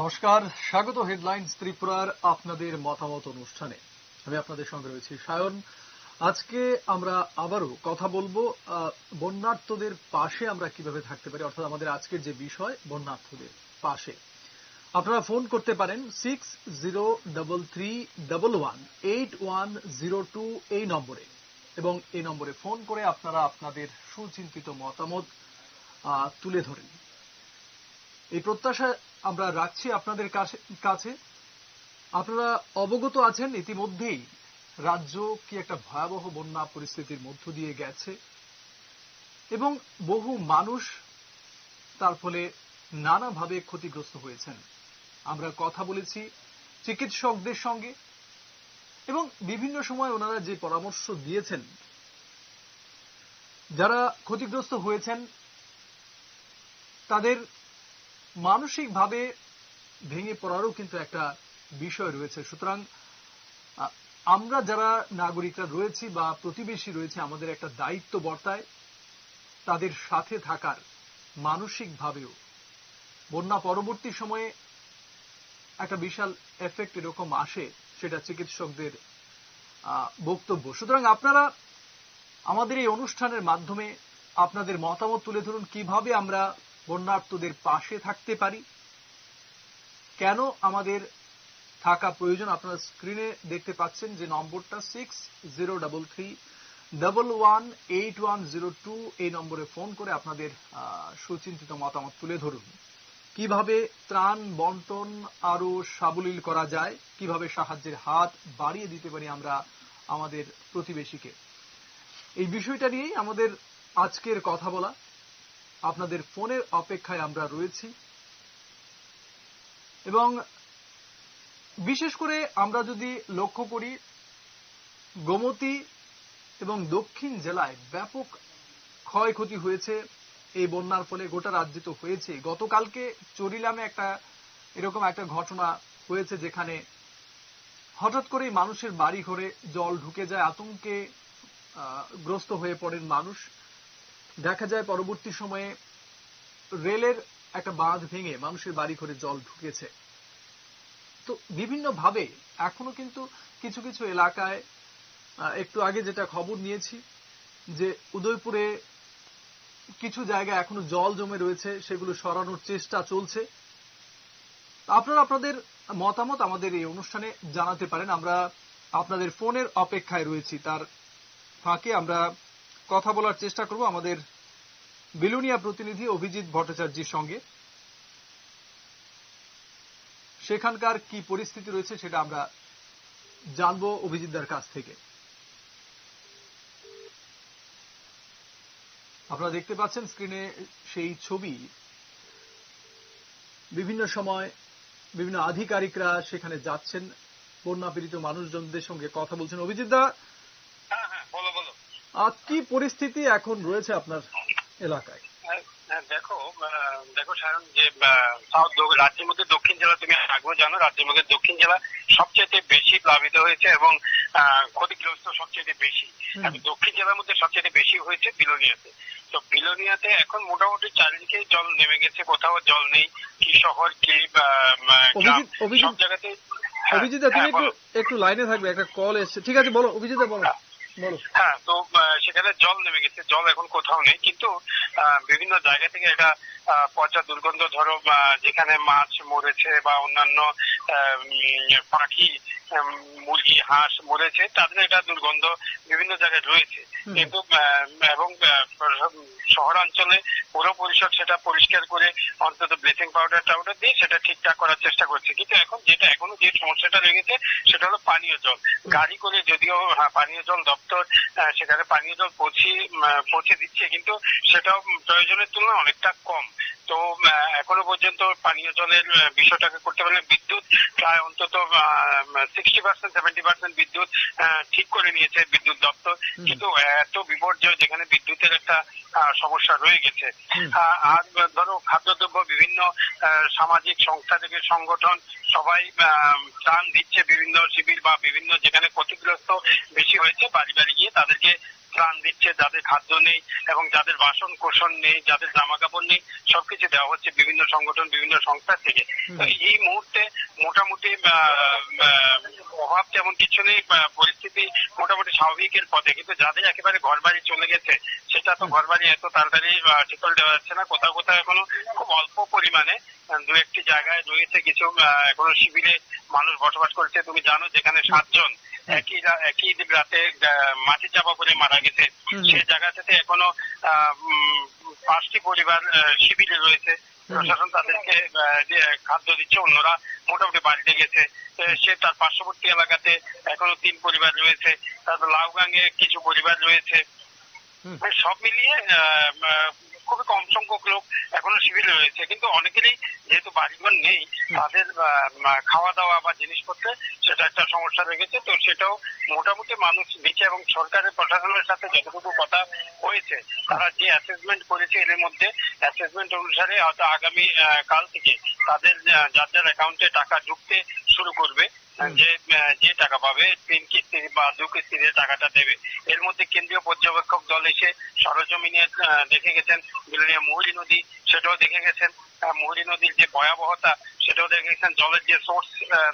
নমস্কার, স্বাগত হেডলাইন্স ত্রিপুরার আপনাদের মতামত অনুষ্ঠানে। আমি আপনাদের সঙ্গে রয়েছি সায়ন। আজকে আমরা আবারও কথা বলব বন্যার্থদের পাশে আমরা কীভাবে থাকতে পারি, অর্থাৎ আমাদের আজকের যে বিষয় বন্যার্থদের পাশে। আপনারা ফোন করতে পারেন six zero double three double one eight one zero two এই নম্বরে এবং এই নম্বরে ফোন করে আপনারা আপনাদের সুচিন্তিত মতামত তুলে ধরেন। এই প্রত্যাশা আমরা রাখছি আপনাদের কাছে আপনারা অবগত আছেন ইতিমধ্যেই রাজ্য কি একটা ভয়াবহ বন্যা পরিস্থিতির মধ্য দিয়ে গেছে এবং বহু মানুষ তার ফলে নানাভাবে ক্ষতিগ্রস্ত হয়েছেন। আমরা কথা বলেছি চিকিৎসকদের সঙ্গে এবং বিভিন্ন সময় ওনারা যে পরামর্শ দিয়েছেন, যারা ক্ষতিগ্রস্ত হয়েছেন, তাদের মানসিকভাবে ভেঙে পড়ারও কিন্তু একটা বিষয় রয়েছে। সুতরাং আমরা যারা নাগরিকরা রয়েছি বা প্রতিবেশী রয়েছে, আমাদের একটা দায়িত্ব বর্তায় তাদের সাথে থাকার মানসিকভাবেও। বন্যা পরবর্তী সময়ে একটা বিশাল এফেক্ট এরকম আসে, সেটা চিকিৎসকদের বক্তব্য। সুতরাং আপনারা আমাদের এই অনুষ্ঠানের মাধ্যমে আপনাদের মতামত তুলে ধরুন, কীভাবে আমরা বন্যার্থদের পাশে থাকতে পারি? কেন আমাদের থাকা প্রয়োজন? আপনারা স্ক্রিনে দেখতে পাচ্ছেন যে নম্বরটা six zero double three double one eight one zero two এই নম্বরে ফোন করে আপনাদের সুচিন্তিত মতামত তুলে ধরুন। কীভাবে ত্রাণ বন্টন আরও সাবলীল করা যায়? কীভাবে সাহায্যের হাত বাড়িয়ে দিতে পারি আমরা আমাদের প্রতিবেশীকে? এই বিষয়টা নিয়েই আমাদের আজকের কথা বলা। আপনাদের ফোনের অপেক্ষায় আমরা রয়েছি। এবং বিশেষ করে আমরা যদি লক্ষ্য করি, গোমতী এবং দক্ষিণ জেলায় ব্যাপক ক্ষয়ক্ষতি হয়েছে। এই বন্যার ফলে গোটা রাজ্যে তো হয়েছে। গতকালকে চরিলামে একটা এরকম একটা ঘটনা হয়েছে যেখানে হঠাৎ করেই মানুষের বাড়ি ঘরে জল ঢুকে যায়, আতঙ্কে গ্রস্ত হয়ে পড়েন মানুষ। দেখা যায় পরবর্তী সময়ে রেলের একটা বাঁধ ভেঙে মানুষের বাড়ি ঘরে জল ঢুকেছে। তো বিভিন্ন ভাবে এখনও কিন্তু কিছু কিছু এলাকায় একটু আগে যেটা খবর নিয়েছি যে উদয়পুরে কিছু জায়গায় এখনও জল জমে রয়েছে, সেগুলো সরানোর চেষ্টা চলছে। আপনারা আপনাদের মতামত আমাদের এই অনুষ্ঠানে জানাতে পারেন। আমরা আপনাদের ফোনের অপেক্ষায় রয়েছি। তার ফাঁকে আমরা কথা বলার চেষ্টা করব আমাদের বিলুনিয়া প্রতিনিধি অভিজিৎ ভট্টাচার্যের সঙ্গে। সেখানকার কি পরিস্থিতি রয়েছে সেটা আমরা জানব অভিজিৎদার কাছ থেকে। আপনারা দেখতে পাচ্ছেন স্ক্রিনে সেই ছবি। বিভিন্ন সময় বিভিন্ন আধিকারিকরা সেখানে যাচ্ছেন। বন্যা পীড়িত মানুষজনদের সঙ্গে কথা বলছেন। অভিজিৎ দা কি পরিস্থিতি এখন রয়েছে আপনার এলাকায়? হ্যাঁ, দেখো দেখো সায়ন যে সাউথ রাজ্যের মধ্যে দক্ষিণ জেলা তুমি আগেও জানো রাজ্যের মধ্যে দক্ষিণ জেলা সবচেয়ে বেশি প্লাবিত হয়েছে এবং ক্ষতিগ্রস্ত সবচেয়ে বেশি। দক্ষিণ জেলার মধ্যে সবচেয়ে বেশি হয়েছে বিলোনিয়াতে। তো বিলোনিয়াতে এখন মোটামুটি চারিদিকে জল নেমে গেছে কোথাও জল নেই কি শহর কি সব জায়গাতে অভিজিৎ তুমি একটু একটু লাইনে থাকবে একটা কল এসছে। ঠিক আছে বলো অভিজিৎ বলো। হ্যাঁ তো সেখানে জল নেমে গেছে। জল এখন কোথাও নেই কিন্তু বিভিন্ন জায়গা থেকে এটা পচা দুর্গন্ধ ধরো যেখানে মাছ মরেছে বা অন্যান্য পাখি মুরগি হাঁস মরেছে তাদের এটা দুর্গন্ধ বিভিন্ন জায়গায় রয়েছে। কিন্তু এবং শহরাঞ্চলে পৌর পরিষদ সেটা পরিষ্কার করে অন্তত ব্লিচিং পাউডার টাউডার দিয়ে সেটা ঠিকঠাক করার চেষ্টা করছে। কিন্তু এখন যেটা এখনও যে সমস্যাটা লেগেছে সেটা হলো পানীয় জল। গাড়ি করে যদিও পানীয় জল দপ্তর সেখানে পানীয় জল পৌঁছে দিচ্ছে। কিন্তু সেটাও প্রয়োজনের তুলনায় অনেকটা কম। তো এখনও পর্যন্ত পানীয় জলের বিষয়টাকে করতে পারলে বিদ্যুৎ প্রায় অন্তত সিক্সটি পার্সেন্ট সেভেন্টি পার্সেন্ট বিদ্যুৎ ঠিক করে নিয়েছে বিদ্যুৎ দপ্তর। কিন্তু এত বিপর্যয় যেখানে বিদ্যুতের একটা সমস্যা রয়ে গেছে। আর ধরো খাদ্যদ্রব্য বিভিন্ন সামাজিক সংস্থা থেকে সংগঠন সবাই ত্রাণ দিচ্ছে বিভিন্ন শিবির বা বিভিন্ন যেখানে ক্ষতিগ্রস্ত বেশি হয়েছে বাড়ি বাড়ি গিয়ে তাদেরকে ত্রাণ দিচ্ছে যাদের খাদ্য নেই এবং যাদের বাসন কোষণ নেই যাদের জামা কাপড় নেই সবকিছু দেওয়া হচ্ছে বিভিন্ন সংগঠন বিভিন্ন সংস্থা থেকে। তো এই মুহূর্তে মোটামুটি অভাব তেমন কিছু নেই পরিস্থিতি মোটামুটি স্বাভাবিকের পথে। কিন্তু যাদের একেবারে ঘর বাড়ি চলে গেছে সেটা তো ঘর বাড়ি এত তাড়াতাড়ি আহ, ঠিকল দেওয়া যাচ্ছে না। কোথাও কোথাও এখনও খুব অল্প পরিমাণে দু একটি জায়গায় রয়েছে কিছু এখনও শিবিরে মানুষ বসবাস করছে। তুমি জানো যেখানে সাতজন একই একই রাতে মাটি চাপা পড়ে মারা গেছে। সেই জায়গাটাতে এখনও পাঁচটি পরিবার শিবিরে রয়েছে। প্রশাসন তাদেরকে খাদ্য দিচ্ছে অন্যরা মোটামুটি বাড়িতে গেছে। সে তার পার্শ্ববর্তী এলাকাতে এখনও তিন পরিবার রয়েছে। তারপর লাউগাঙ্গে কিছু পরিবার রয়েছে। সব মিলিয়ে খুবই কম সংখ্যক লোক এখনও শিবিরে রয়েছে। কিন্তু অনেকেরই যেহেতু বাড়িঘর নেই তাদের খাওয়া দাওয়া বা জিনিসপত্রে সেটা একটা সমস্যা রয়েছে। তো সেটাও মোটামুটি মানুষ দিচ্ছে এবং সরকারের প্রশাসনের সাথে যতটুকু কথা হয়েছে তারা যে অ্যাসেসমেন্ট করেছে এর মধ্যে অ্যাসেসমেন্ট অনুসারে হয়তো আগামী কাল থেকে তাদের যার যার অ্যাকাউন্টে টাকা ঢুকতে শুরু করবে। যে যে টাকা পাবে তিন কিস্তি বা দু কিস্তিতে টাকাটা দেবে এর মধ্যে কেন্দ্রীয় পর্যবেক্ষক দল এসে সরজমিনে দেখে গেছেন বিলোনিয়া মহুরী নদী সেটাও দেখে গেছেন। মহুরী নদীর যে ভয়াবহতা সেটাও দেখে গেছেন জলের যে সোর্স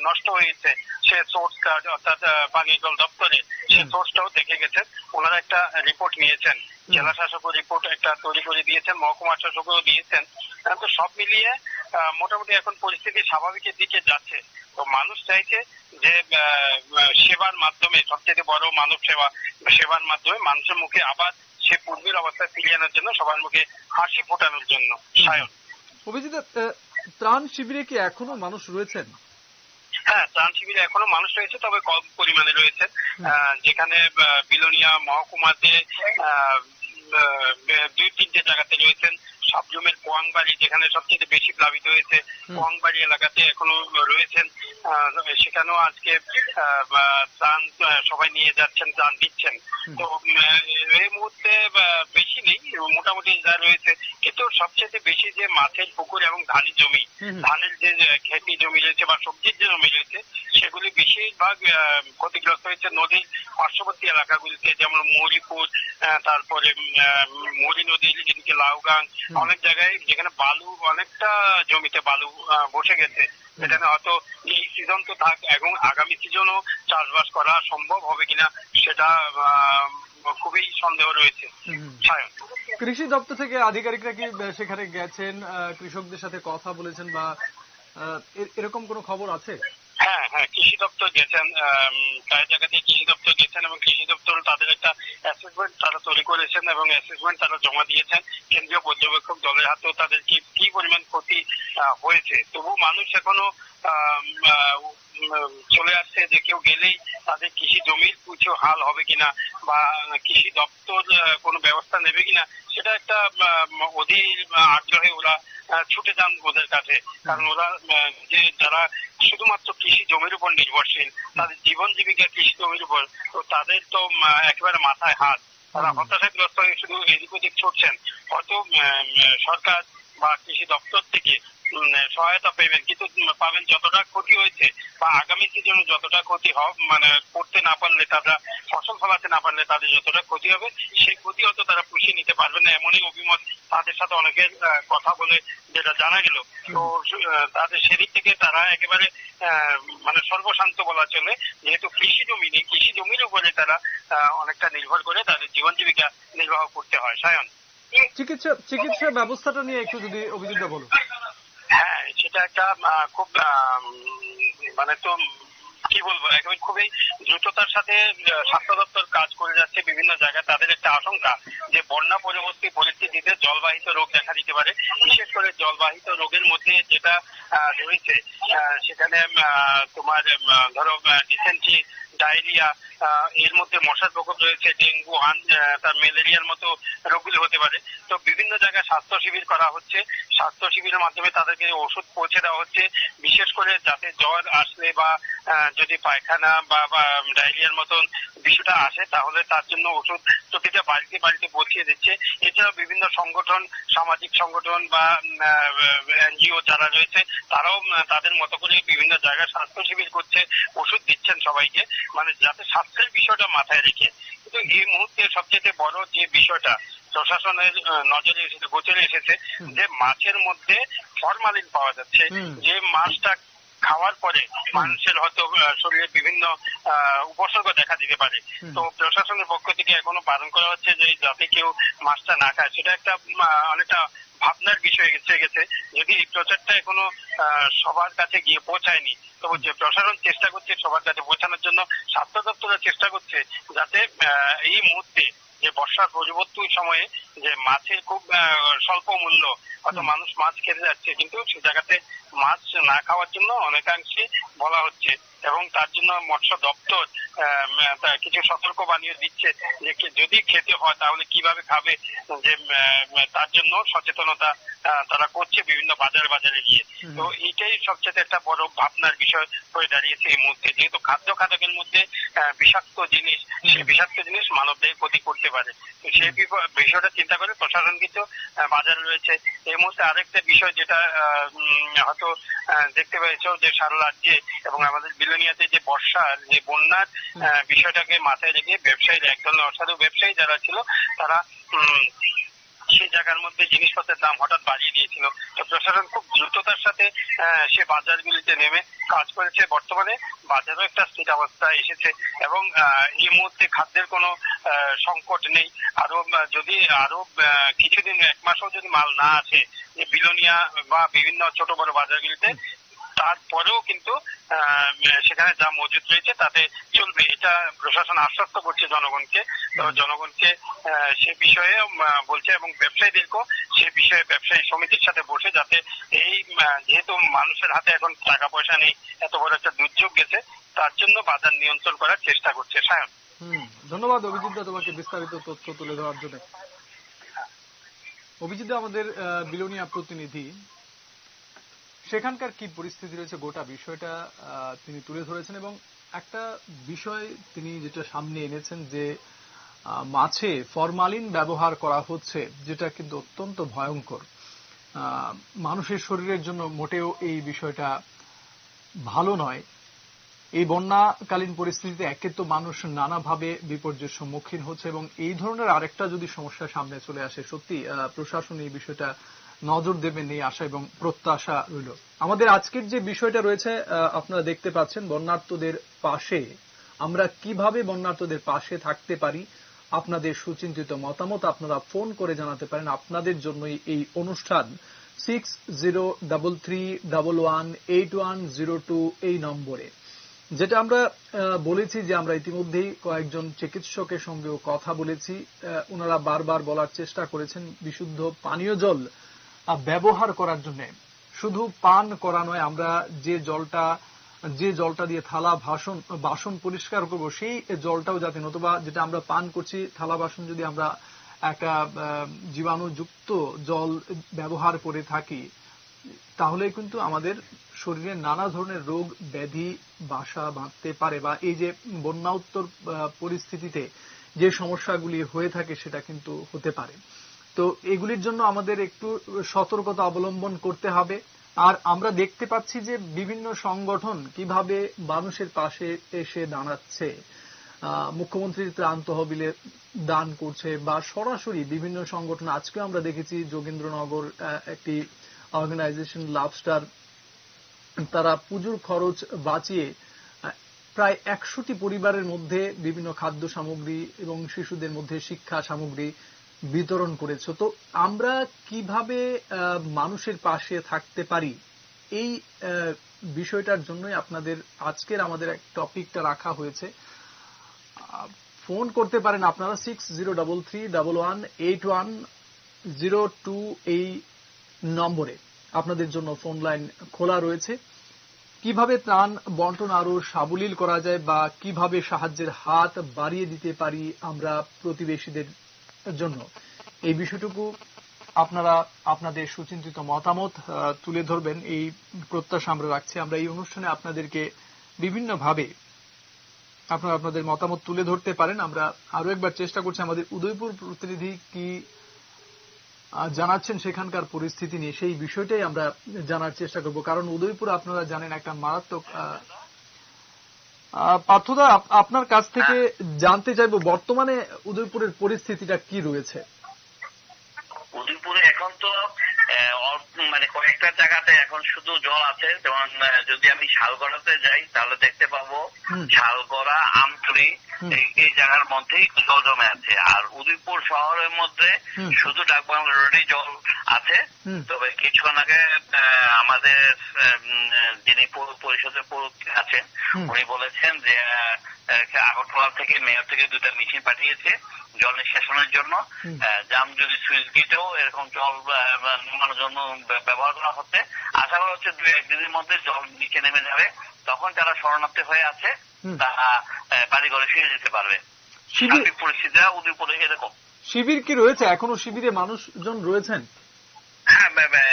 নষ্ট হয়েছে সে সোর্স অর্থাৎ পানীয় জল দপ্তরে সে। সোর্সটাও দেখে গেছেন। ওনারা একটা রিপোর্ট নিয়েছেন। জেলা শাসকও রিপোর্ট একটা তৈরি করে দিয়েছেন মহকুমা শাসকও দিয়েছেন। তো সব মিলিয়ে মোটামুটি এখন পরিস্থিতি স্বাভাবিকের দিকে যাচ্ছে। তো মানুষ চাইছে যে সেবার মাধ্যমে সবচেয়ে বড় মানব সেবা সেবার মাধ্যমে মানুষের মুখে আবার সে পূর্বের অবস্থায় ফিরিয়ে আনার জন্য সবার মুখে হাসি ফোটানোর জন্য। সায়ন। অভিজিৎ ত্রাণ শিবিরে কি এখনও মানুষ রয়েছেন? হ্যাঁ ত্রাণ শিবিরে এখনও মানুষ রয়েছে তবে কম পরিমাণে রয়েছে। আহ, যেখানে বিলোনিয়া মহকুমাতে দুই তিনটে জায়গাতে রয়েছেন। সাবজমের কোয়াংবাড়ি যেখানে সবচেয়ে বেশি প্লাবিত হয়েছে হুম। কোয়াংবাড়ি এলাকাতে এখনও রয়েছেন সেখানেও আজকে ত্রাণ সবাই নিয়ে যাচ্ছেন ত্রাণ দিচ্ছেন তো এই মুহূর্তে বেশি নেই মোটামুটি যা রয়েছে কিন্তু সবচেয়ে বেশি যে মাছের পুকুর এবং ধানের জমি। ধানের যে খেতি জমি রয়েছে বা সবজির যে জমি রয়েছে সেগুলি বেশিরভাগ ক্ষতিগ্রস্ত হয়েছে নদীর পার্শ্ববর্তী এলাকাগুলিতে যেমন মৌরিপুর তারপরে মৌরি নদীর এদিকে লাউগাং। অনেক জায়গায় যেখানে বালু অনেকটা জমিতে বালু বসে গেছে। সেখানে হয়তো এই সিজন তো থাক এবং আগামী সিজনও চাষবাস করা সম্ভব হবে কিনা সেটা খুবই সন্দেহ রয়েছে। কৃষি দপ্তর থেকে আধিকারিকরা কি সেখানে গেছেন? কৃষকদের সাথে কথা বলেছেন বা এরকম কোনো খবর আছে? হ্যাঁ হ্যাঁ কৃষি দপ্তর গেছেন প্রায় জায়গাতে কৃষি দপ্তর গেছেন এবং কৃষি দপ্তর তাদের একটা অ্যাসেসমেন্ট তারা তৈরি করেছেন এবং অ্যাসেসমেন্ট তারা জমা দিয়েছেন। কেন্দ্রীয় পর্যবেক্ষক দলের হাতেও তাদের কি কি পরিমাণ ক্ষতি হয়েছে। তবু মানুষ এখনও চলে আসছে যে কেউ গেলেই তাদের কৃষি জমির কিছু হাল হবে কিনা বা কৃষি দপ্তর কোনো ব্যবস্থা নেবে কিনা, সেটা একটা অধীর আগ্রহে ওরা ছুটে যান ওদের কাছে। কারণ ওরা যে যারা শুধুমাত্র কৃষি জমির উপর নির্ভরশীল তাদের জীবন জীবিকা কৃষি জমির উপর তো তাদের তো একেবারে মাথায় হাত। তারা। হতাশাগ্রস্ত হয়ে শুধু এদিক ওদিক ছুটছেন। হয়তো সরকার বা কৃষি দপ্তর থেকে সহায়তা পাবেন কিন্তু পাবেন যতটা ক্ষতি হয়েছে বা আগামী সিজনে যতটা ক্ষতি হবে মানে করতে না পারলে তারা, ফসল ফলাতে না পারলে তাদের যতটা ক্ষতি হবে, সেই ক্ষতি হয়তো তারা পুষিয়ে নিতে পারবে না। এমনই অভিমত তাদের সাথে অনেকের কথা বলে যেটা জানা গেল। তো তাদের সেদিক থেকে তারা একেবারে মানে সর্বশান্ত বলা চলে। যেহেতু কৃষি জমি নেই, কৃষি জমির উপরে তারা অনেকটা নির্ভর করে তাদের জীবন জীবিকা নির্বাহ করতে হয়। সায়ন। চিকিৎসা চিকিৎসা ব্যবস্থাটা নিয়ে একটু যদি অভিযোগটা বলো সেটা একটা খুব মানে তো কি বলব একদম খুবই দ্রুততার সাথে স্বাস্থ্য দপ্তর কাজ করে যাচ্ছে বিভিন্ন জায়গায়। তাদের একটা আশঙ্কা যে বন্যা পরবর্তী পরিস্থিতিতে জলবাহিত রোগ দেখা দিতে পারে। বিশেষ করে জলবাহিত রোগের মধ্যে যেটা রয়েছে সেখানে তোমার ধরো ডিসেন্ট্রি ডায়রিয়া এর মধ্যে মশার প্রকোপ রয়েছে, ডেঙ্গু তার ম্যালেরিয়ার মতো রোগগুলি হতে পারে। তো বিভিন্ন জায়গায় স্বাস্থ্য শিবির করা হচ্ছে। স্বাস্থ্য শিবিরের মাধ্যমে তাদেরকে ওষুধ পৌঁছে দেওয়া হচ্ছে। বিশেষ করে যাতে জ্বর আসলে বা যদি পায়খানা বা ডায়রিয়ার মতন বিষয়টা আসে, তাহলে তার জন্য ওষুধ প্রতিটা বাড়িতে বাড়িতে পৌঁছিয়ে দিচ্ছে। এছাড়াও বিভিন্ন সংগঠন, সামাজিক সংগঠন বা এনজিও যারা রয়েছে, তারাও তাদের মতো করে বিভিন্ন জায়গায় স্বাস্থ্য শিবির করছে, ওষুধ দিচ্ছেন সবাইকে। মানে যাতে স্বাস্থ্যের বিষয়টা মাথায় রেখে। কিন্তু এই মুহূর্তে সবচেয়ে বড় যে বিষয়টা প্রশাসনের নজরে এসেছে গোচরে এসেছে যে মাছের মধ্যে ফরমালিন পাওয়া যাচ্ছে। যে মাছটা খাওয়ার পরে মানুষের হয়তো শরীরে বিভিন্ন উপসর্গ দেখা দিতে পারে। তো প্রশাসনের পক্ষ থেকে এখনও বারণ করা হচ্ছে যে যাতে কেউ মাছটা না খায়। সেটা একটা অনেকটা ভাবনার বিষয় হয়ে গেছে। যদি এই প্রচারটা এখনও আহ, সবার কাছে গিয়ে পৌঁছায়নি তো যে প্রশাসন চেষ্টা করছে সবার কাছে পৌঁছানোর জন্য স্বাস্থ্য দপ্তরের চেষ্টা করছে যাতে আহ, এই মুহূর্তে যে বর্ষার পরিবর্তন সময়ে যে মাছের খুব আহ, স্বল্প মূল্য হয়তো মানুষ মাছ খেতে যাচ্ছে কিন্তু সে জায়গাতে মাছ না খাওয়ার জন্য অনেকাংশে বলা হচ্ছে এবং তার জন্য মৎস্য দপ্তর কিছু সতর্ক বানিয়ে দিচ্ছে যে যদি খেতে হয় তাহলে কীভাবে খাবে যে তার জন্য সচেতনতা তারা করছে বিভিন্ন বাজার বাজারে গিয়ে। তো এইটাই সবচেয়ে একটা বড় ভাবনার বিষয় হয়ে দাঁড়িয়েছে এই মুহূর্তে। যেহেতু খাদ্য খাদকের মধ্যে আহ, বিষাক্ত জিনিস সেই বিষাক্ত জিনিস মানব দেহে ক্ষতি করতে পারে। তো সেই বিষয়টা চিন্তা করে প্রশাসন কিন্তু বাজারে রয়েছে। এই মুহূর্তে আরেকটা বিষয় যেটা উম, হয়তো দেখতে পেয়েছ যে সারা রাজ্যে এবং আমাদের বিলোনিয়াতে যে বর্ষার যে বন্যার বিষয়টাকে মাথায় রেখে ব্যবসায়ীরা এক ধরনের অসাধু ব্যবসায়ী যারা ছিল তারা উম, সেই জায়গার মধ্যে জিনিসপত্রের দাম হঠাৎ বাড়িয়ে দিয়েছিল। তো প্রশাসন খুব দ্রুততার সাথে সে বাজারগুলিতে নেমে কাজ করেছে। বর্তমানে বাজারও একটা স্থির অবস্থা এসেছে এবং এই মুহূর্তে খাদ্যের কোনো সংকট নেই। আরও যদি আরও কিছুদিন, এক মাসও যদি মাল না আসে বিলোনিয়া বা বিভিন্ন ছোট বড় বাজারগুলিতে তারপরেও কিন্তু সেখানে যা মজুদ রয়েছে তাতে চলবে। এটা প্রশাসন আশ্বস্ত করছে জনগণকে। জনগণকে সে বিষয়ে বলছে এবং ব্যবসায়ীদেরকেও সে বিষয়ে ব্যবসায়ী সমিতির সাথে বসে যাতে এই যেহেতু মানুষের হাতে এখন টাকা পয়সা নেই এত বড় একটা দুর্যোগ গেছে তার জন্য বাজার নিয়ন্ত্রণ করার চেষ্টা করছে। সায়ন। ধন্যবাদ অভিজিৎ দা তোমাকে বিস্তারিত তথ্য তুলে দেওয়ার জন্য। অভিজিৎ দা আমাদের বিলোনিয়া প্রতিনিধি। সেখানকার কি পরিস্থিতি রয়েছে গোটা বিষয়টা তিনি তুলে ধরেছেন এবং একটা বিষয় তিনি যেটা সামনে এনেছেন যে মাছে ফরমালিন ব্যবহার করা হচ্ছে, যেটা কিন্তু অত্যন্ত ভয়ঙ্কর। মানুষের শরীরের জন্য মোটেও এই বিষয়টা ভালো নয়। এই বন্যাকালীন পরিস্থিতিতে একে তো মানুষ নানাভাবে বিপর্যয়ের সম্মুখীন হচ্ছে এবং এই ধরনের আরেকটা যদি সমস্যা সামনে চলে আসে, সত্যি প্রশাসন এই বিষয়টা নজর দেবেন এই আশা এবং প্রত্যাশা রইল। আমাদের আজকের যে বিষয়টা রয়েছে আপনারা দেখতে পাচ্ছেন বন্যার্তদের পাশে। আমরা কীভাবে বন্যার্তদের পাশে থাকতে পারি, আপনাদের সুচিন্তিত মতামত আপনারা ফোন করে জানাতে পারেন আপনাদের জন্যই এই অনুষ্ঠান। Six zero double three double one eight one zero two এই নম্বরে। যেটা আমরা বলেছি যে আমরা ইতিমধ্যেই কয়েকজন চিকিৎসকের সঙ্গেও কথা বলেছি। ওনারা বারবার বলার চেষ্টা করেছেন, বিশুদ্ধ পানীয় জল ব্যবহার করার জন্য। শুধু পান করা নয় আমরা যে জলটা যে জলটা দিয়ে থালা ভাসন বাসন পরিষ্কার করব সেই জলটাও যাতে নতুবা যেটা আমরা পান করছি থালা বাসন যদি আমরা একটা জীবাণুযুক্ত জল ব্যবহার করে থাকি তাহলে কিন্তু আমাদের শরীরে নানা ধরনের রোগ ব্যাধি বাসা বাঁধতে পারে বা এই যে বন্যাউত্তর আহ, পরিস্থিতিতে যে সমস্যাগুলি হয়ে থাকে সেটা কিন্তু হতে পারে। তো এগুলির জন্য আমাদের একটু সতর্কতা অবলম্বন করতে হবে। আর আমরা দেখতে পাচ্ছি যে বিভিন্ন সংগঠন কীভাবে মানুষের পাশে এসে দাঁড়াচ্ছে। মুখ্যমন্ত্রীর ত্রাণ তহবিলে দান করছে বা সরাসরি বিভিন্ন সংগঠন। আজকে আমরা দেখেছি যোগেন্দ্রনগর একটি অর্গানাইজেশন লাভস্টার তারা পুজোর খরচ বাঁচিয়ে প্রায় একশোটি পরিবারের মধ্যে বিভিন্ন খাদ্য সামগ্রী এবং শিশুদের মধ্যে শিক্ষা সামগ্রী বিতরণ করেছে। তো আমরা কীভাবে মানুষের পাশে থাকতে পারি? এই বিষয়টার জন্যই আপনাদের আজকের আমাদের এক টপিকটা রাখা হয়েছে। ফোন করতে পারেন আপনারা six zero double three double one eight one zero two এই নম্বরে। আপনাদের জন্য ফোন লাইন খোলা রয়েছে। কীভাবে ত্রাণ বন্টন আরও সাবলীল করা যায় বা কীভাবে সাহায্যের হাত বাড়িয়ে দিতে পারি আমরা প্রতিবেশীদের জন্য। এই বিষয়টুকু আপনারা আপনাদের সুচিন্তিত মতামত তুলে ধরবেন। এই প্রত্যাশা আমরা রাখছি। আমরা এই অনুষ্ঠানে আপনাদেরকে বিভিন্নভাবে আপনারা আপনাদের মতামত তুলে ধরতে পারেন। আমরা আরও একবার চেষ্টা করছি আমাদের উদয়পুর প্রতিনিধি কি জানাচ্ছেন সেখানকার পরিস্থিতি নিয়ে। সেই বিষয়টাই আমরা জানার চেষ্টা করব। কারণ উদয়পুর আপনারা জানেন একটা মারাত্মক পার্থদা আপ- আপনার কাছ থেকে জানতে চাইব বর্তমানে উদয়পুরের পরিস্থিতিটা কি রয়েছে উদয়পুরে এখন তো আহ, অল্প- মানে কয়েকটা জায়গাতে এখন শুধু জল আছে। যেমন যদি আমি শালগড়াতে যাই তাহলে দেখতে পাবো শালগড়া আমতলি হুম। এই জায়গার মধ্যেই জল জমে আছে। আর উদয়পুর শহরের মধ্যে শুধু ডাকবাংলা রোডে জল আছে। তবে কিছুক্ষণ আগে আমাদের যিনি পৌর পরিষদের পৌর আছেন উনি বলেছেন যে আগরতলা থেকে মেয়র থেকে দুটা মেশিন পাঠিয়েছে জল নিষ্কাশনের জন্য। জাম যদি সুইচ গেটেও এরকম জল নামানোর জন্য ব্যবহার করা হচ্ছে। আশা করা হচ্ছে দু একদিনের মধ্যে জল নিচে নেমে যাবে। তখন যারা শরণার্থী হয়ে আছে তারা বাড়ি ঘরে ফিরে যেতে পারবে। সার্বিক পরিস্থিতিটা উদয়পুরে এরকম শিবির কি রয়েছে? এখনও শিবিরে মানুষজন রয়েছেন? হ্যাঁ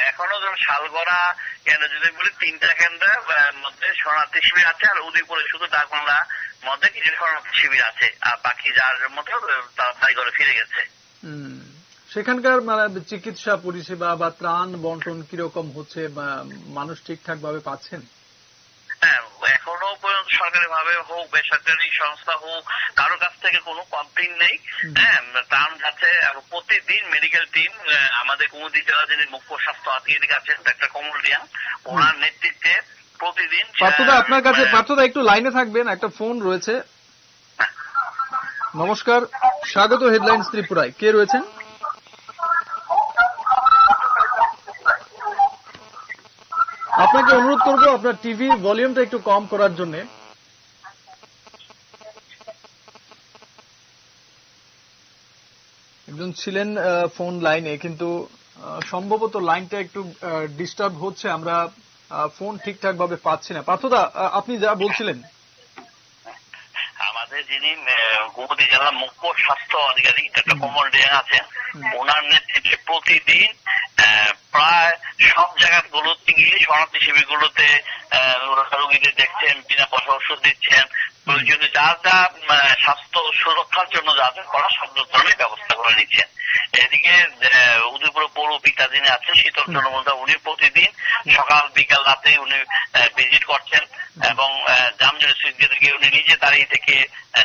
এখনও শালগড়া কেন্দ্র যদি বলি তিনটা কেন্দ্রের মধ্যে শরণার্থী শিবির আছে আর উদয়পুরে শুধু ডাকবাংলা মধ্যে কিছু শরণার্থী শিবির আছে। আর বাকি যার মতো আহ, তারা বাড়ি ঘরে ফিরে গেছে। হুম। সেখানকার মানে চিকিৎসা পরিষেবা বা ত্রাণ বন্টন কীরকম হচ্ছে বা মানুষ ঠিকঠাক ভাবে পাচ্ছেন? হ্যাঁ এখনও পর্যন্ত সরকারি ভাবে হোক বেসরকারি সংস্থা হোক কারও কাছ থেকে কোনো কমপ্লেন নেই। হ্যাঁ প্রতিদিন মেডিকেল টিম আমাদের কুমুদি জেলা যিনি মুখ্য স্বাস্থ্য আধিকারিক আছেন ডাক্তার কমল রিয়াং ওনার নেতৃত্বে প্রতিদিন পার্থদা আপনার কাছে পার্থদা একটু লাইনে থাকবেন একটা ফোন রয়েছে। নমস্কার স্বাগত হেডলাইন্স ত্রিপুরায়। কে রয়েছেন? আপনাকে অনুরোধ করব আপনার টিভির ভলিউমটা একটু কম করার জন্য। একজন ছিলেন ফোন লাইনে কিন্তু সম্ভবত লাইনটা একটু ডিস্টার্ব হচ্ছে। আমরা ফোন ঠিকঠাক ভাবে পাচ্ছি না। পার্থদা আপনি যা বলছিলেন। আমাদের যিনি গুমতি জেলার মুখ্য স্বাস্থ্য আধিকারিক ডাক্তার কমল রিয়াং আছেন। ওনার নেতৃত্বে প্রতিদিন আহ, প্রায় সব জায়গাগুলোতে গিয়ে শরণার্থী শিবিরগুলোতে রোগীদের দেখছেন, বিনা পয়সা ওষুধ দিচ্ছেন প্রয়োজনে যা যা স্বাস্থ্য সুরক্ষার জন্য যা যা করা সব ধরনের ব্যবস্থা করে নিচ্ছেন এদিকে উদয়পুর পৌর পিতা যিনি আছেন, শীতল হুম। উনি প্রতিদিন সকাল, বিকাল রাতে উনি ভিজিট করছেন এবং জামজুরি গিয়ে উনি নিজে দাঁড়িয়ে থেকে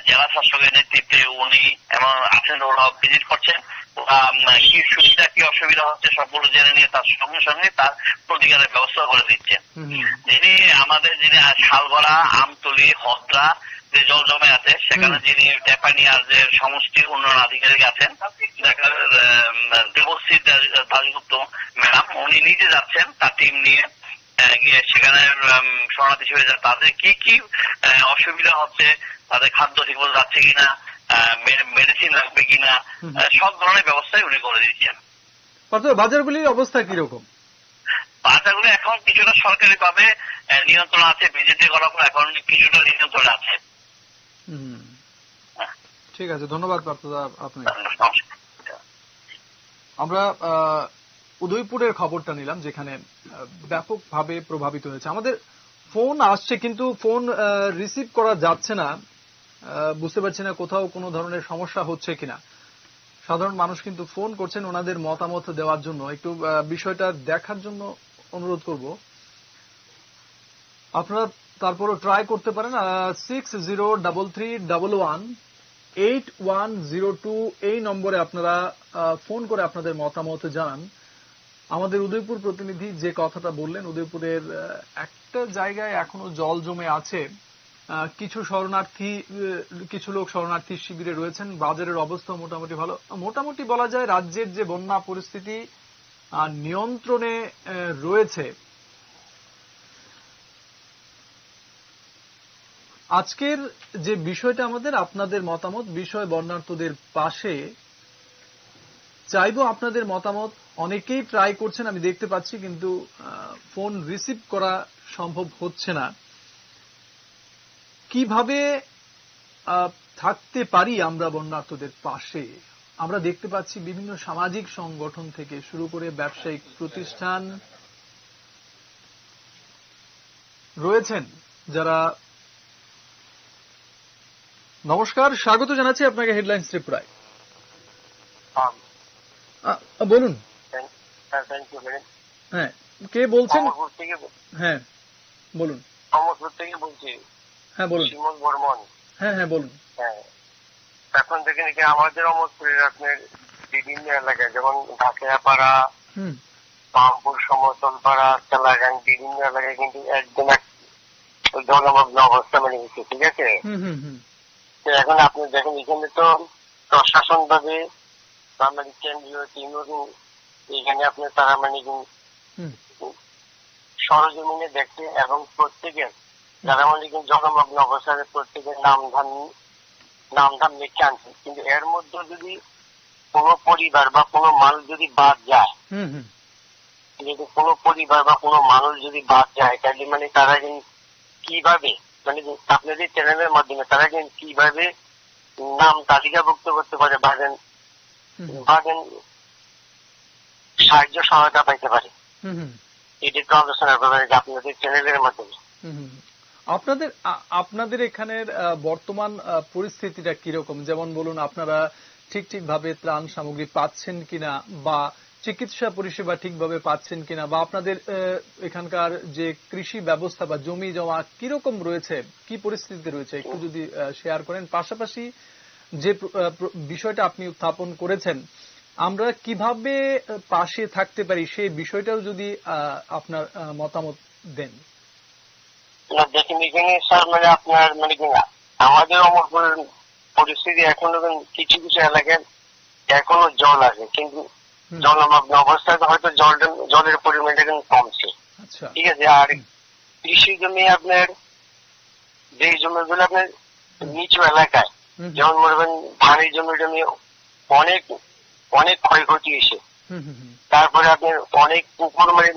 জেলা শাসকের নেতৃত্বে উনি এবং আছেন ওরা ভিজিট করছেন কি সুবিধা কি অসুবিধা হচ্ছে সবগুলো জেনে নিয়ে তার সঙ্গে সঙ্গে তার প্রতিকারের ব্যবস্থা করে দিচ্ছেন। যিনি আমাদের যিনি শালগড়া আমতলি হদ্রা যে জল জমে আছে সেখানে। যিনি টেপানিয়ার যে সমষ্টি উন্নয়ন আধিকারিক আছেন দেবশ্রী দাশগুপ্ত ম্যাডাম উনি নিজে যাচ্ছেন তার টিম নিয়ে গিয়ে সেখানে শরণার্থী যা- তাদের কি কি অসুবিধা হচ্ছে তাদের খাদ্য ঠিক মতো যাচ্ছে কিনা মেডিসিন লাগবে কিনা সব ধরনের ব্যবস্থাই উনি করে পার্থদা বাজারগুলির অবস্থা কীরকম? বাচ্চাগুলো এখন কিছুটা সরকারি ভাবে নিয়ন্ত্রণ আছে ভিজিটে করার এখন কিছুটা নিয়ন্ত্রণ আছে। ঠিক আছে ধন্যবাদ আপনাকে। আমরা উদয়পুরের খবরটা নিলাম যেখানে ব্যাপকভাবে প্রভাবিত হয়েছে। আমাদের ফোন আসছে কিন্তু ফোন রিসিভ করা যাচ্ছে না। বুঝতে পারছি না কোথাও কোনো ধরনের সমস্যা হচ্ছে কিনা। সাধারণ মানুষ কিন্তু ফোন করছেন ওনাদের মতামত দেওয়ার জন্য। একটু বিষয়টা দেখার জন্য অনুরোধ করব। আপনারা তারপরও ট্রাই করতে পারেন six zero double three double one eight one zero two এই নম্বরে আপনারা ফোন করে আপনাদের মতামত জানান। আমাদের উদয়পুর প্রতিনিধি যে কথাটা বললেন, উদয়পুরের একটা জায়গায় এখনও জল জমে আছে। কিছু শরণার্থী কিছু লোক শরণার্থী শিবিরে রয়েছেন। বাজারের অবস্থা মোটামুটি ভালো। মোটামুটি বলা যায় রাজ্যের যে বন্যা পরিস্থিতি নিয়ন্ত্রণে রয়েছে। আজকের যে বিষয়টা আমাদের, আপনাদের মতামত, বিষয় বর্ণার্থদের পাশে, চাইব আপনাদের মতামত। অনেকেই ট্রাই করছেন, আমি দেখতে পাচ্ছি, কিন্তু ফোন রিসিভ করা সম্ভব হচ্ছে না। কীভাবে থাকতে পারি আমরা বন্যার্থদের পাশে? আমরা দেখতে পাচ্ছি বিভিন্ন সামাজিক সংগঠন থেকে শুরু করে ব্যবসায়িক প্রতিষ্ঠান রয়েছেন যারা নমস্কার স্বাগত জানাচ্ছি আপনাকে হেডলাইন্স ত্রিপুরায় আ- বলুন। ম্যাডাম হ্যাঁ কে বলছেন? হ্যাঁ বলুন। থেকে বলছি। হ্যাঁ বলুন। শিমুল বর্মন। হ্যাঁ হ্যাঁ বলুন। হ্যাঁ। এখন থেকে নাকি আমাদের অমরপুরের আপনার বিভিন্ন এলাকায় যেমন ঢাকিয়াপাড়া পামপুর সমতল পাড়া তেলাগান বিভিন্ন এলাকায় কিন্তু একদম এক জলমগ্ন অবস্থা মানে গেছে ঠিক আছে? তো এখন আপনি দেখেন এখানে তো প্রশাসন ভাবে মানে কেন্দ্রীয় টিম এখানে আপনার তারা মানে সরজমিনে দেখছে এবং প্রত্যেকের যারা মানে কিন্তু জলমগ্ন অবস্থায় প্রত্যেকের নাম ধান নাম ধান লিখে আনছে। কিন্তু এর মধ্যে যদি কোনো পরিবার বা কোনো মানুষ যদি বাদ যায় যদি কোনো পরিবার বা কোনো মানুষ যদি বাদ যায় তাহলে মানে তারা কিন্তু কীভাবে মানে আপনাদের চ্যানেলের মাধ্যমে তারা কিন্তু কীভাবে নাম তালিকাভুক্ত করতে পারে হুম, বাদেন সাহায্য সহায়তা পাইতে পারে। এটি একটু আলোচনা করবেন যে আপনাদের চ্যানেলের মাধ্যমে। আপনাদের আপনাদের এখানের বর্তমান পরিস্থিতিটা কীরকম? যেমন বলুন, আপনারা ঠিক ঠিকভাবে ত্রাণ সামগ্রী পাচ্ছেন কিনা বা চিকিৎসা পরিষেবা ঠিকভাবে পাচ্ছেন কিনা বা আপনাদের এখানকার যে কৃষি ব্যবস্থা বা জমি জমা কীরকম রয়েছে, কি পরিস্থিতিতে রয়েছে, একটু যদি শেয়ার করেন। পাশাপাশি যে বিষয়টা আপনি উত্থাপন করেছেন, আমরা কীভাবে পাশে থাকতে পারি, সেই বিষয়টাও যদি আপনার মতামত দেন। দেখেন এখানে স্যার মানে আপনার মানে কি আমাদের অমরপুরের পরিস্থিতি এখনও কিছু কিছু এলাকায় এখনও জল আছে কিন্তু হুম, জলমগ্ন অবস্থায় হয়তো জল জলের পরিমাণটা কিন্তু কমছে। আচ্ছা। ঠিক আছে আর কৃষি জমি আপনার যে জমিগুলো আপনার নিচু এলাকায় যেমন মনে করেন ধানের জমি জমি অনেক অনেক ক্ষয়ক্ষতি এসে তারপরে আপনার অনেক পুকুর মানে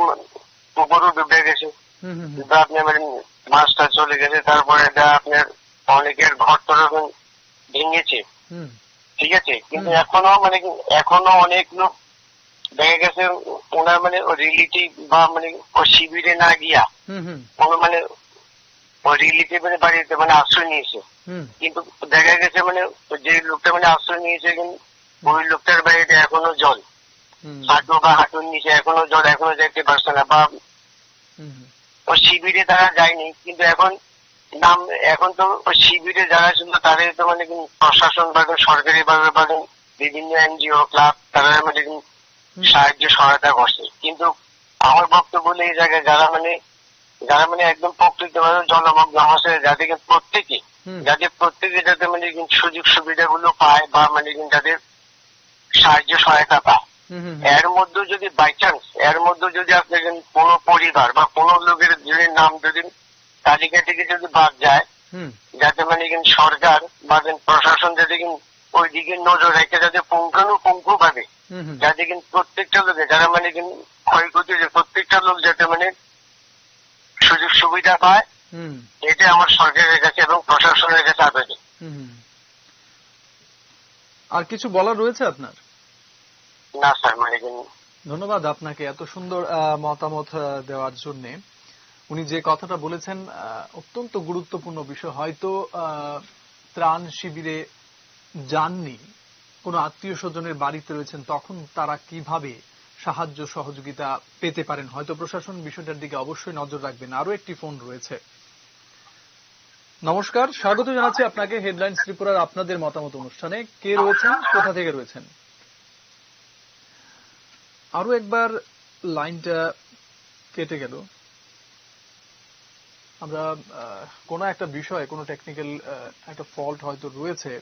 পুকুরও ডুবে গেছে। আপনার মানে মাছটা চলে গেছে তারপরে এটা আপনার অনেকের ঘর টর ভেঙেছে। ঠিক আছে? কিন্তু এখনও মানে এখনও অনেক লোক দেখা গেছে ওনার মানে রিলেটিভ বা মানে ও শিবিরে না গিয়া হুম, মানে ও রিলেটিভের বাড়িতে মানে আশ্রয় নিয়েছে। হুম, কিন্তু দেখা গেছে মানে যে লোকটা মানে আশ্রয় নিয়েছে কিন্তু ওই লোকটার বাড়িতে এখনও জল। হাঁটু বা হাঁটুর নিচে এখনও জল এখনও যেতে পারছে না বা হুম, শিবিরে তারা যায়নি কিন্তু এখন নাম এখন তো ওই শিবিরে যারা ছিল তাদের তো মানে প্রশাসন বা সরকারি ভাবে বা বিভিন্ন এনজিও ক্লাব তারা মানে সাহায্য সহায়তা করছে। কিন্তু আমার বক্তব্য হলো এই জায়গায় যারা মানে যারা মানে একদম প্রকৃতভাবে জলমগ্ন অবস্থায় যাদেরকে প্রত্যেকে যাদের প্রত্যেকে যাতে মানে সুযোগ সুবিধাগুলো পায় বা মানে যাদের সাহায্য সহায়তা পায়। এর মধ্যে যদি বাই চান্স এর মধ্যে যদি আপনার কোনো পরিবার বা কোনো লোকের যদি নাম যদি তালিকা থেকে যদি বাদ যায় হুম, যাতে মানে সরকার বা প্রশাসন যাতে কিন্তু ওই দিকে নজর রেখে যাতে পুঙ্খানুপুঙ্খ ভাবে যাতে কিন্তু প্রত্যেকটা লোকে যারা মানে ক্ষয়ক্ষতি প্রত্যেকটা লোক যাতে মানে সুযোগ সুবিধা পায় হুম, এটা আমার সরকারের কাছে এবং প্রশাসনের কাছে আবেদন। আর কিছু বলার রয়েছে আপনার? না, স্যার কিন্তু ধন্যবাদ আপনাকে এত সুন্দর মতামত দেওয়ার জন্য। উনি যে কথাটা বলেছেন অত্যন্ত গুরুত্বপূর্ণ বিষয়। হয়তো ত্রাণ শিবিরে যাননি, কোনো আত্মীয় স্বজনের বাড়িতে রয়েছেন, তখন তারা কীভাবে সাহায্য, সহযোগিতা পেতে পারেন? হয়তো প্রশাসন বিষয়টার দিকে অবশ্যই নজর রাখবেন। আরও একটি ফোন রয়েছে। নমস্কার, স্বাগত জানাচ্ছি আপনাকে হেডলাইন্স ত্রিপুরার আপনাদের মতামত অনুষ্ঠানে। কে রয়েছেন? কোথা থেকে রয়েছেন? আরও একবার লাইনটা কেটে গেল। আমরা কোনো একটা বিষয়ে, কোনো টেকনিক্যাল একটা ফল্ট হয়তো রয়েছে।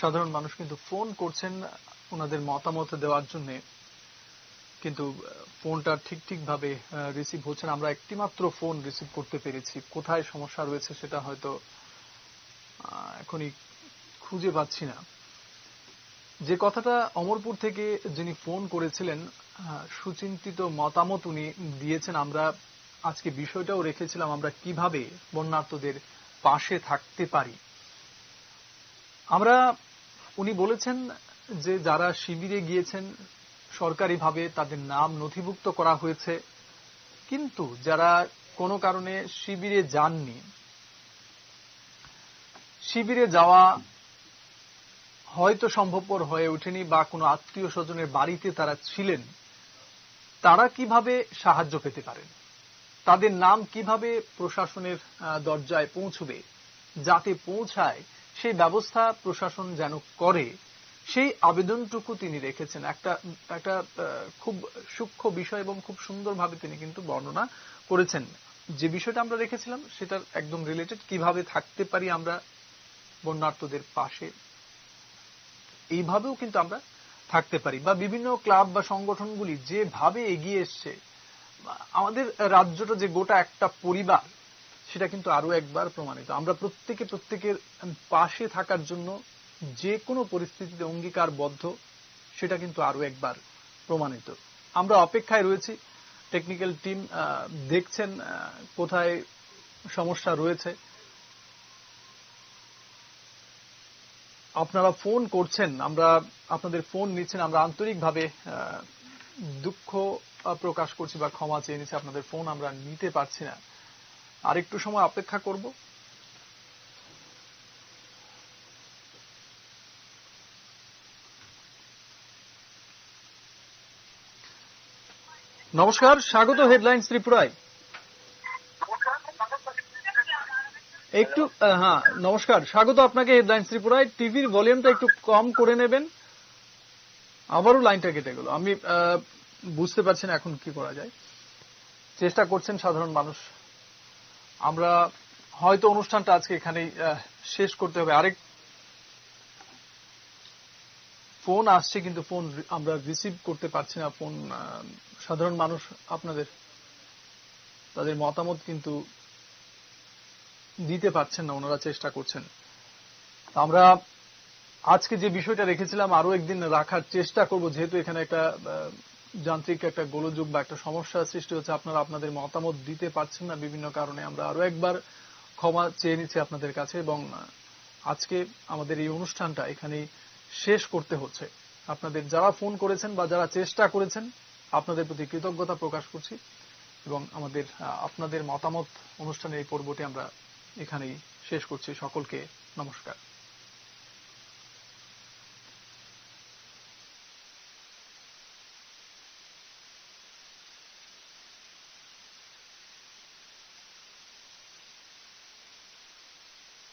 সাধারণ মানুষ কিন্তু ফোন করছেন ওনাদের মতামত দেওয়ার জন্য। কিন্তু ফোনটা ঠিক ঠিক ভাবে রিসিভ হচ্ছে না। আমরা একটি মাত্র ফোন রিসিভ করতে পেরেছি। কোথায় সমস্যা রয়েছে সেটা হয়তো এখনই খুঁজে পাচ্ছি না। যে কথাটা অমরপুর থেকে যিনি ফোন করেছিলেন সুচিন্তিত মতামত উনি দিয়েছেন। আমরা আজকে বিষয়টাও রেখেছিলাম, আমরা কীভাবে বন্যার্তদের পাশে থাকতে পারি। আমরা, উনি বলেছেন যে যারা শিবিরে গিয়েছেন, সরকারিভাবে তাদের নাম নথিভুক্ত করা হয়েছে। কিন্তু যারা কোনো কারণে শিবিরে যাননি, শিবিরে যাওয়া হয়তো সম্ভবপর হয়ে ওঠেনি বা কোনো আত্মীয় স্বজনের বাড়িতে তারা ছিলেন, তারা কীভাবে সাহায্য পেতে পারেন? তাদের নাম কীভাবে প্রশাসনের দরজায় পৌঁছবে? যাতে পৌঁছায়, সেই ব্যবস্থা প্রশাসন যেন করে, সেই আবেদনটুকু তিনি রেখেছেন। একটা একটা খুব সূক্ষ্ম বিষয় এবং খুব সুন্দরভাবে তিনি কিন্তু বর্ণনা করেছেন। যে বিষয়টা আমরা রেখেছিলাম, সেটার একদম রিলেটেড কীভাবে থাকতে পারি আমরা বন্যার্থদের পাশে এইভাবেও কিন্তু আমরা থাকতে পারি বা বিভিন্ন ক্লাব বা সংগঠনগুলি যেভাবে এগিয়ে এসছে, আমাদের রাজ্যটা যে গোটা একটা পরিবার, সেটা কিন্তু আরও একবার প্রমাণিত। আমরা প্রত্যেকে প্রত্যেকের পাশে থাকার জন্য যে কোনো পরিস্থিতিতে অঙ্গীকারবদ্ধ, সেটা কিন্তু আরও একবার প্রমাণিত। আমরা অপেক্ষায় রয়েছি টেকনিক্যাল টিম দেখছেন কোথায় সমস্যা রয়েছে। আপনারা ফোন করছেন, আমরা আপনাদের ফোন নিচ্ছেন, আমরা আন্তরিকভাবে দুঃখ প্রকাশ করছি বা ক্ষমা চেয়ে নিচ্ছি, আপনাদের ফোন আমরা নিতে পারছি না। আর একটু সময় অপেক্ষা করব। নমস্কার, স্বাগত হেডলাইন্স ত্রিপুরায়। একটু হ্যাঁ নমস্কার। স্বাগত আপনাকে হেডলাইন্স ত্রিপুরায়। টিভির ভলিউমটা একটু কম করে নেবেন। আবারও লাইনটা কেটে গেল। আমি বুঝতে পারছেন এখন কি করা যায়। চেষ্টা করছেন সাধারণ মানুষ। আমরা হয়তো অনুষ্ঠানটা আজকে এখানেই শেষ করতে হবে। আরেক ফোন আসছে, কিন্তু ফোন আমরা রিসিভ করতে পারছি না। ফোন সাধারণ মানুষ আপনাদের, তাদের মতামত কিন্তু দিতে পারছেন না, ওনারা চেষ্টা করছেন। আমরা আজকে যে বিষয়টা রেখেছিলাম আরও একদিন রাখার চেষ্টা করব, যেহেতু এখানে একটা যান্ত্রিক একটা গোলযোগ বা একটা সমস্যার সৃষ্টি হচ্ছে, আপনারা আপনাদের মতামত দিতে পারছেন না বিভিন্ন কারণে। আমরা আরও একবার ক্ষমা চেয়ে নিচ্ছি আপনাদের কাছে এবং আজকে আমাদের এই অনুষ্ঠানটা এখানেই শেষ করতে হচ্ছে। আপনাদের যারা ফোন করেছেন বা যারা চেষ্টা করেছেন, আপনাদের প্রতি কৃতজ্ঞতা প্রকাশ করছি এবং আমাদের আপনাদের মতামত অনুষ্ঠানের এই পর্বটি আমরা এখানেই শেষ করছি সকলকে নমস্কার।